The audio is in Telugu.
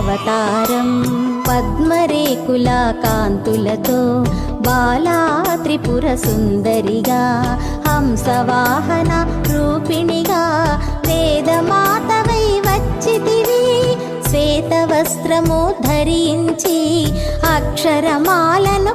అవతారం పద్మరేకుల కాంతులతో బాలా త్రిపుర సుందరిగా హంసవాహన రూపిణిగా వేదమాతవై వచ్చితివి శ్వేత వస్త్రము ధరించి అక్షరమాలను